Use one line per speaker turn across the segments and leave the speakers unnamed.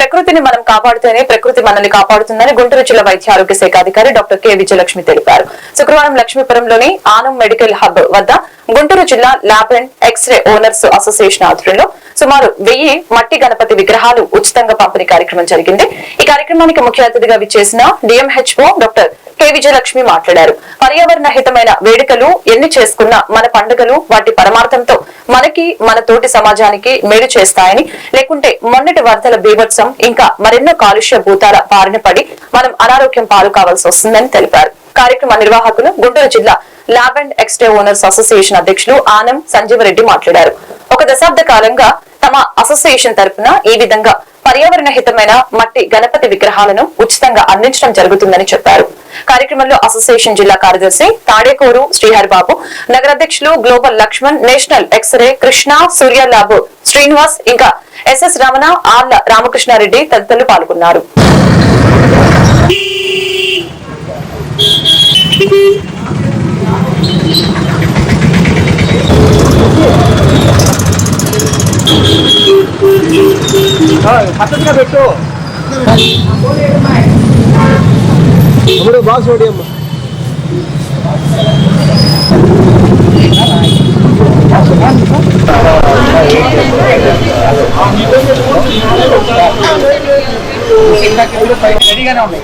ప్రకృతిని మనం కాపాడుతూనే ప్రకృతి మనల్ని కాపాడుతుందని గుంటూరు జిల్లా వైద్య ఆరోగ్య శాఖ అధికారి డాక్టర్ కె విజయలక్ష్మి తెలిపారు. శుక్రవారం లక్ష్మీపురంలోని ఆనం మెడికల్ హబ్ వద్ద గుంటూరు జిల్లా lab and X-ray owners association ఆధ్వర్యంలో సుమారు వెయ్యి మట్టి గణపతి విగ్రహాలు ఉచితంగా పంపిణీ కార్యక్రమం జరిగింది. ఈ కార్యక్రమానికి ముఖ్య అతిథిగా విచ్చేసిన డిఎంహెచ్ఓ డాక్టర్ కె విజయలక్ష్మి మాట్లాడారు. పర్యావరణ హితమైన వేడుకలు ఎన్ని చేసుకున్నా మన పండుగలు వాటి పరమార్థంతో మనకి మన తోటి సమాజానికి మేలు చేస్తాయని లేకుంటే మొన్నటి వరదల బీభత్సం ఇంకా మరెన్నో కాలుష్య భూతాల బారిన పడి మనం అనారోగ్యం పాలు కావాల్సి వస్తుందని తెలిపారు. కార్యక్రమ నిర్వాహకులు గుంటూరు జిల్లా lab and X-ray owners association అధ్యక్షులు ఆనం సంజీవరెడ్డి మాట్లాడారు. ఒక దశాబ్ద కాలంగా తమ అసోసియేషన్ తరపున ఈ విధంగా పర్యావరణ హితమైన మట్టి గణపతి విగ్రహాలను ఉచితంగా అందించడం జరుగుతుందని చెప్పారు. కార్యక్రమంలో అసోసియేషన్ జిల్లా కార్యదర్శి Tadekuru Sriharibabu నగరాధ్యక్షులు global Lakshman national X-ray Krishna సూర్యలాబు Srinivas ఇంకా ఎస్ఎస్ రమణ ఆర్ల రామకృష్ణారెడ్డి తదితరులు పాల్గొన్నారు.
పద్ధతిగా పెట్టు ఇప్పుడు బాక్స్ ఒకటి అమ్మ రెడీగానే ఉన్నాయి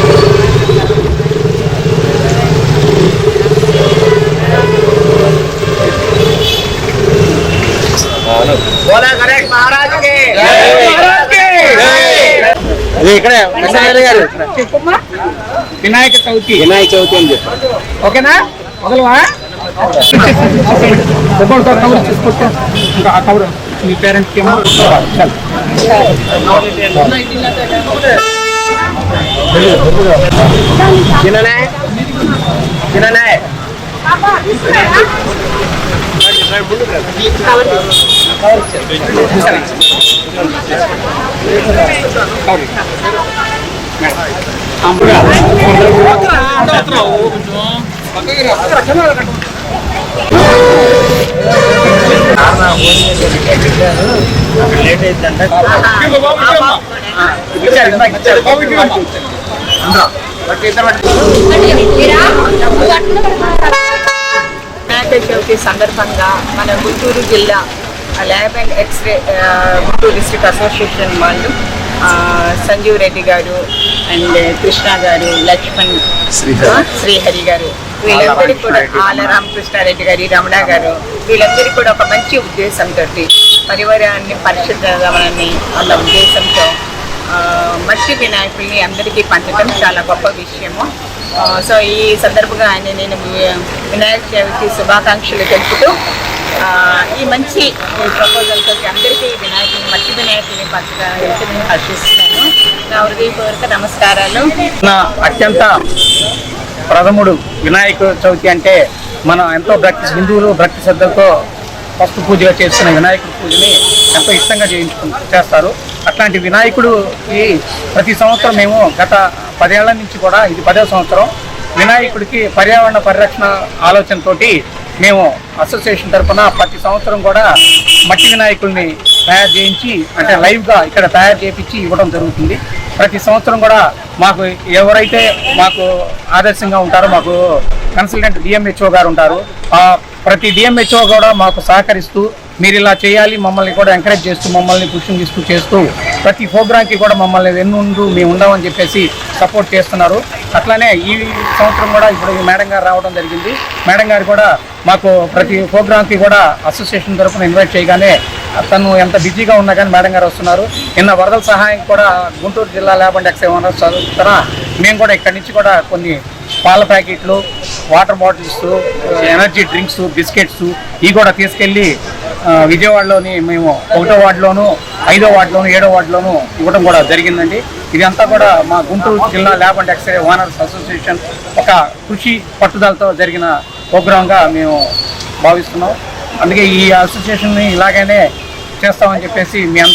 అది ఇక్కడ కృష్ణారెడ్డి గారు వినాయక చవితి వినాయక చవితి అని చెప్పి ఓకేనా మొదలవా కవర్ తీసుకొస్తే ఇంకా ఆ కవర్ మీ పేరెంట్స్కి ఏమో చాలు. తిననే తిననే
వినాయక చవితి సందర్భంగా మన గుంటూరు జిల్లా lab and X-ray Guntur district association వాళ్ళు సంజీవ్ రెడ్డి గారు అండ్ కృష్ణ గారు లక్ష్మణ్ శ్రీహరి. గారు. వీళ్ళందరికీ కూడా ఆల రామకృష్ణారెడ్డి గారి రమణ గారు వీళ్ళందరికీ కూడా ఒక మంచి ఉద్దేశంతో పరివారాన్ని పరిశుద్ధమని అన్న ఉద్దేశంతో మట్టి వినాయకుల్ని అందరికీ పంచడం చాలా గొప్ప విషయము. సో ఈ సందర్భంగా ఆయన నేను వినాయక చవితి శుభాకాంక్షలు తెలుపుతూ ఈ మంచి ప్రపోజల్తో అందరికీ వినాయకుని మట్టి వినాయకుని పంచడం హర్షిస్తున్నాను నా హృదయపూర్వక నమస్కారాలు.
నా అత్యంత ప్రథముడు వినాయక చవితి అంటే మనం ఎంతో భక్తి హిందువులు భక్తి శ్రద్ధలతో ఫస్ట్ పూజగా చేస్తున్న వినాయకుడి పూజని ఎంతో ఇష్టంగా చేయించుకుంటూ చేస్తారు. అట్లాంటి వినాయకుడికి ప్రతి సంవత్సరం మేము గత పదేళ్ళ నుంచి కూడా ఇది పదో సంవత్సరం వినాయకుడికి పర్యావరణ పరిరక్షణ ఆలోచనతోటి మేము అసోసియేషన్ తరఫున ప్రతి సంవత్సరం కూడా మట్టి వినాయకుల్ని తయారు చేయించి అంటే లైవ్గా ఇక్కడ తయారు చేయించి ఇవ్వడం జరుగుతుంది. ప్రతి సంవత్సరం కూడా మాకు ఎవరైతే మాకు ఆదర్శంగా ఉంటారో మాకు కన్సల్టెంట్ డిఎంహెచ్ఓ గారు ఉంటారు. ఆ ప్రతి డిఎంహెచ్ఓ కూడా మాకు సహకరిస్తూ మీరు ఇలా చేయాలి మమ్మల్ని కూడా ఎంకరేజ్ చేస్తూ మమ్మల్ని పుషింగ్ చేస్తూ ప్రతి ప్రోగ్రాంకి కూడా మమ్మల్ని వెన్నుండు మేము ఉండమని చెప్పేసి సపోర్ట్ చేస్తున్నారు. అట్లానే ఈ సంవత్సరం కూడా ఇప్పుడు మేడం గారు రావడం జరిగింది. మేడం గారు కూడా మాకు ప్రతి ప్రోగ్రాంకి కూడా అసోసియేషన్ తరఫున ఇన్వైట్ చేయగానే తను ఎంత బిజీగా ఉన్నా కానీ మేడం గారు వస్తున్నారు. నిన్న వరదల సహాయం కూడా గుంటూరు జిల్లా ల్యాబ్ అండ్ ఎక్స్ చదువుతున్నా మేము కూడా ఇక్కడి నుంచి కూడా కొన్ని పాల ప్యాకెట్లు water bottles energy drinks biscuits ఇవి కూడా తీసుకెళ్ళి విజయవాడలోని మేము ఒకటో వార్డులోను ఐదో వార్డులోను ఏడో వార్డులోను ఇవ్వడం కూడా జరిగిందండి. ఇదంతా కూడా మా గుంటూరు జిల్లా lab and X-ray owners association ఒక కృషి పట్టుదలతో జరిగిన ప్రోగ్రాంగా మేము భావిస్తున్నాం. అందుకే ఈ అసోసియేషన్ని ఇలాగనే చేస్తామని చెప్పేసి మీ